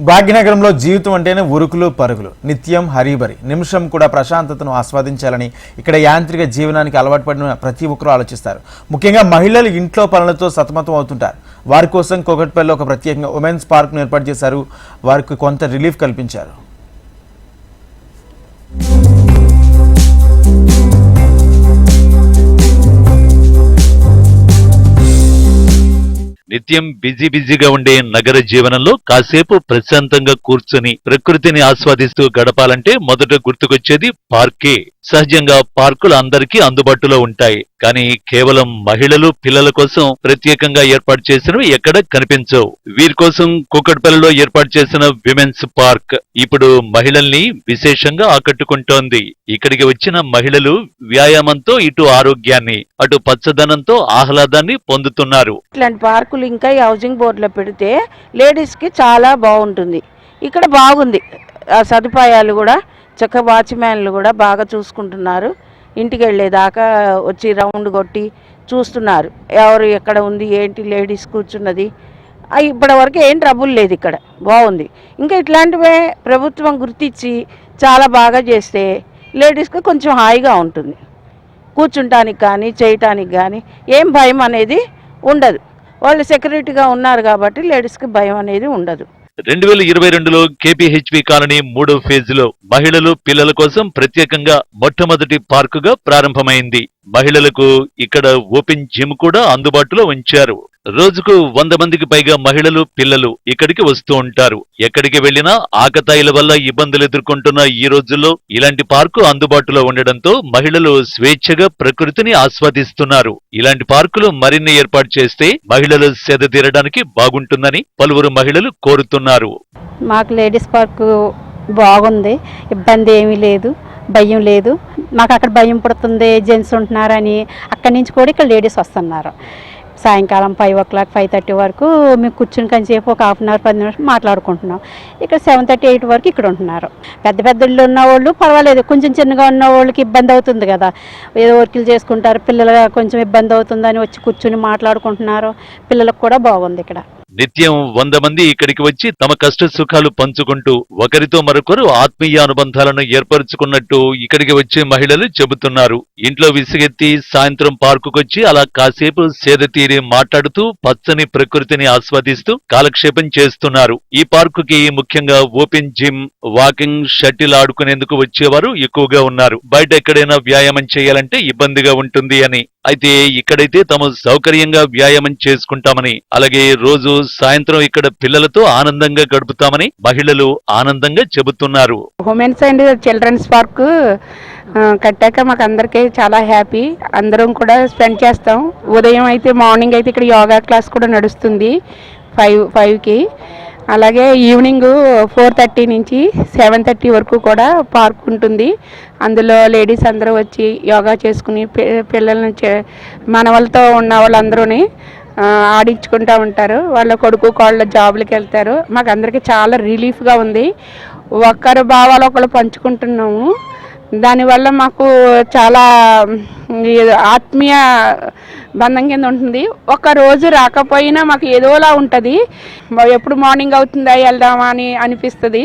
భాగ్యనగరంలో జీవితం అంటేనే ఉరుకులు పరుగులు. నిత్యం హరీబరి. నిమిషం కూడా ప్రశాంతతను ఆస్వాదించాలని ఇక్కడ యాంత్రిక జీవనానికి అలవాటు పడిన ప్రతి ఒక్కరూ ఆలోచిస్తారు. ముఖ్యంగా మహిళలు ఇంట్లో పనులతో సతమతం అవుతుంటారు. వారి కోసం కోకట్పల్లిలో ఒక ప్రత్యేకంగా ఉమెన్స్ పార్క్ను ఏర్పాటు చేశారు. వారికి కొంత రిలీఫ్ కల్పించారు. నిత్యం బిజీ బిజీగా ఉండే నగర జీవనంలో కాసేపు ప్రశాంతంగా కూర్చుని ప్రకృతిని ఆస్వాదిస్తూ గడపాలంటే మొదట గుర్తుకొచ్చేది పార్కే. సహజంగా పార్కులు అందరికీ అందుబాటులో ఉంటాయి. కానీ కేవలం మహిళలు పిల్లల కోసం ప్రత్యేకంగా ఏర్పాటు చేసినవి ఎక్కడ కనిపించవు. వీరి కోసం కుక్కట్పల్లిలో ఏర్పాటు చేసిన విమెన్స్ పార్క్ ఇప్పుడు మహిళల్ని విశేషంగా ఆకట్టుకుంటోంది. ఇక్కడికి వచ్చిన మహిళలు వ్యాయామంతో ఇటు ఆరోగ్యాన్ని అటు పచ్చదనంతో ఆహ్లాదాన్ని పొందుతున్నారు. ఇట్లాంటి పార్కులు ఇంకా ఈ హౌసింగ్ బోర్డులో పెడితే లేడీస్కి చాలా బాగుంటుంది. ఇక్కడ బాగుంది. ఆ సదుపాయాలు కూడా చక్క వాచ్మ్యాన్లు కూడా బాగా చూసుకుంటున్నారు. ఇంటికి వెళ్ళేదాకా వచ్చి రౌండ్ కొట్టి చూస్తున్నారు. ఎవరు ఎక్కడ ఉంది ఏంటి లేడీస్ కూర్చున్నది. ఇప్పటి వరకు ఏం ట్రబుల్ లేదు ఇక్కడ. బాగుంది. ఇంకా ఇట్లాంటివే ప్రభుత్వం గుర్తించి చాలా బాగా చేస్తే లేడీస్కి కొంచెం హాయిగా ఉంటుంది. కూర్చుంటానికి కానీ చేయటానికి కానీ ఏం భయం అనేది ఉండదు. వాళ్ళు సెక్యూరిటీగా ఉన్నారు కాబట్టి లేడీస్కి భయం అనేది ఉండదు. రెండు వేల ఇరవై రెండులో కేపీహెచ్పి కాలనీ మూడో ఫేజ్లో మహిళలు పిల్లల కోసం ప్రత్యేకంగా మొట్టమొదటి పార్కుగా ప్రారంభమైంది. మహిళలకు ఇక్కడ ఓపెన్ జిమ్ కూడా అందుబాటులో ఉంచారు. రోజుకు వంద మందికి పైగా మహిళలు పిల్లలు ఇక్కడికి వస్తూ ఉంటారు. ఎక్కడికి వెళ్ళినా ఆకతాయిల వల్ల ఇబ్బందులు ఎదుర్కొంటున్న ఈ రోజుల్లో ఇలాంటి పార్కు అందుబాటులో ఉండడంతో మహిళలు స్వేచ్ఛగా ప్రకృతిని ఆస్వాదిస్తున్నారు. ఇలాంటి పార్కులు మరిన్ని ఏర్పాటు చేస్తే మహిళలు సెద తీరడానికి బాగుంటుందని పలువురు మహిళలు కోరుతున్నారు. మాకు లేడీస్ పార్కు బాగుంది. ఇబ్బంది ఏమీ లేదు. భయం లేదు. మాకు అక్కడ భయం పుడుతుంది జెంట్స్ ఉంటున్నారని అక్కడి నుంచి కూడా ఇక్కడ లేడీస్ వస్తున్నారు. సాయంకాలం five o'clock five thirty వరకు మేము కూర్చుని కొంచెంసేపు ఒక హాఫ్ అన్ అవర్ పది నిమిషం మాట్లాడుకుంటున్నాం. ఇక్కడ సెవెన్ థర్టీ ఎయిట్ వరకు ఇక్కడ ఉంటున్నారు. పెద్ద పెద్ద ఇళ్ళు ఉన్న వాళ్ళు పర్వాలేదు కొంచెం చిన్నగా ఉన్న వాళ్ళకి ఇబ్బంది అవుతుంది కదా. ఏదో వర్కులు చేసుకుంటారు పిల్లలు కొంచెం ఇబ్బంది అవుతుందని వచ్చి కూర్చుని మాట్లాడుకుంటున్నారు. పిల్లలకు కూడా బాగుంది ఇక్కడ. నిత్యం వంద మంది ఇక్కడికి వచ్చి తమ కష్ట సుఖాలు పంచుకుంటూ ఒకరితో మరొకరు ఆత్మీయ అనుబంధాలను ఏర్పరచుకున్నట్టు ఇక్కడికి వచ్చే మహిళలు చెబుతున్నారు. ఇంట్లో విసిగెత్తి సాయంత్రం పార్కుకొచ్చి అలా కాసేపు సేద తీరి మాట్లాడుతూ పచ్చని ప్రకృతిని ఆస్వాదిస్తూ కాలక్షేపం చేస్తున్నారు. ఈ పార్కుకి ముఖ్యంగా ఓపెన్ జిమ్ వాకింగ్ షటిల్ ఆడుకునేందుకు వచ్చేవారు ఎక్కువగా ఉన్నారు. బయట ఎక్కడైనా వ్యాయామం చేయాలంటే ఇబ్బందిగా ఉంటుంది అని. అయితే ఇక్కడైతే తమ సౌకర్యంగా వ్యాయామం చేసుకుంటామని. అలాగే రోజు సాయంత్రం ఇక్కడ పిల్లలతో ఆనందంగా గడుపుతామని మహిళలు ఆనందంగా చెబుతున్నారు. ఉమెన్స్ అండ్ చిల్డ్రన్స్ పార్క్ కట్టాక మాకు అందరికీ చాలా హ్యాపీ అందరం కూడా స్పెండ్ చేస్తాం. ఉదయం అయితే మార్నింగ్ అయితే ఇక్కడ యోగా క్లాస్ కూడా నడుస్తుంది ఫైవ్ ఫైవ్కి అలాగే ఈవినింగ్ ఫోర్ థర్టీ నుంచి సెవెన్ థర్టీ వరకు కూడా పార్క్ ఉంటుంది. అందులో లేడీస్ అందరూ వచ్చి యోగా చేసుకుని పిల్లల్ని చే- వాళ్ళతో ఉన్న వాళ్ళందరూని ఆడించుకుంటూ ఉంటారు. వాళ్ళ కొడుకు కోళ్ళ జాబులకి వెళ్తారు. మాకు అందరికీ చాలా రిలీఫ్గా ఉంది. ఒక్కరు భావాలు ఒకరు పంచుకుంటున్నాము. దానివల్ల మాకు చాలా ఆత్మీయ బంధం కింద ఉంటుంది. ఒక రోజు రాకపోయినా మాకు ఏదోలా ఉంటుంది. ఎప్పుడు మార్నింగ్ అవుతుందా వెళ్దామా అని అనిపిస్తుంది.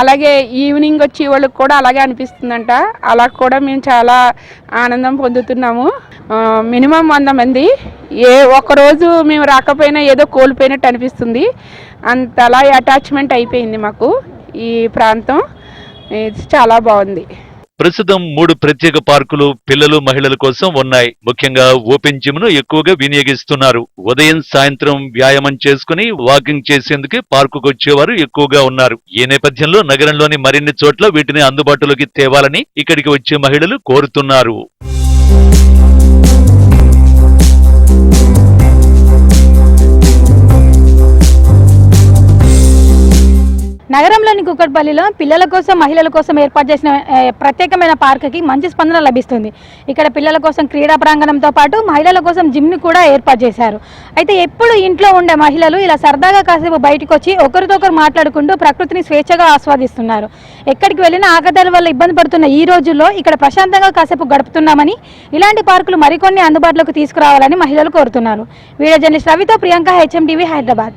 అలాగే ఈవినింగ్ వచ్చి వాళ్ళకి కూడా అలాగే అనిపిస్తుందంట. అలా కూడా మేము చాలా ఆనందం పొందుతున్నాము. మినిమం వంద మంది ఏ ఒక్క రోజు మేము రాకపోయినా ఏదో కోల్పోయినట్టు అనిపిస్తుంది. అంతలా అటాచ్మెంట్ అయిపోయింది మాకు ఈ ప్రాంతం. ఇది చాలా బాగుంది. ప్రస్తుతం మూడు ప్రత్యేక పార్కులు పిల్లలు మహిళల కోసం ఉన్నాయి. ముఖ్యంగా ఓపెన్ జిమ్ను ఎక్కువగా వినియోగిస్తున్నారు. ఉదయం సాయంత్రం వ్యాయామం చేసుకుని వాకింగ్ చేసేందుకు పార్కుకు వచ్చేవారు ఎక్కువగా ఉన్నారు. ఈ నేపథ్యంలో నగరంలోని మరిన్ని చోట్ల వీటిని అందుబాటులోకి తేవాలని ఇక్కడికి వచ్చే మహిళలు కోరుతున్నారు. నగరంలోని కుక్కట్పల్లిలో పిల్లల కోసం మహిళల కోసం ఏర్పాటు చేసిన ప్రత్యేకమైన పార్కుకి మంచి స్పందన లభిస్తుంది. ఇక్కడ పిల్లల కోసం క్రీడా ప్రాంగణంతో పాటు మహిళల కోసం జిమ్ని కూడా ఏర్పాటు చేశారు. అయితే ఎప్పుడు ఇంట్లో ఉండే మహిళలు ఇలా సరదాగా కాసేపు బయటకు వచ్చి ఒకరితో ఒకరు మాట్లాడుకుంటూ ప్రకృతిని స్వేచ్ఛగా ఆస్వాదిస్తున్నారు. ఎక్కడికి వెళ్ళినా ఆకతాయిల వల్ల ఇబ్బంది పడుతున్న ఈ రోజుల్లో ఇక్కడ ప్రశాంతంగా కాసేపు గడుపుతున్నామని ఇలాంటి పార్కులు మరికొన్ని అందుబాటులోకి తీసుకురావాలని మహిళలు కోరుతున్నారు. వీడియో జర్నలిస్ట్ రవితో ప్రియాంక హెచ్ఎండివి హైదరాబాద్.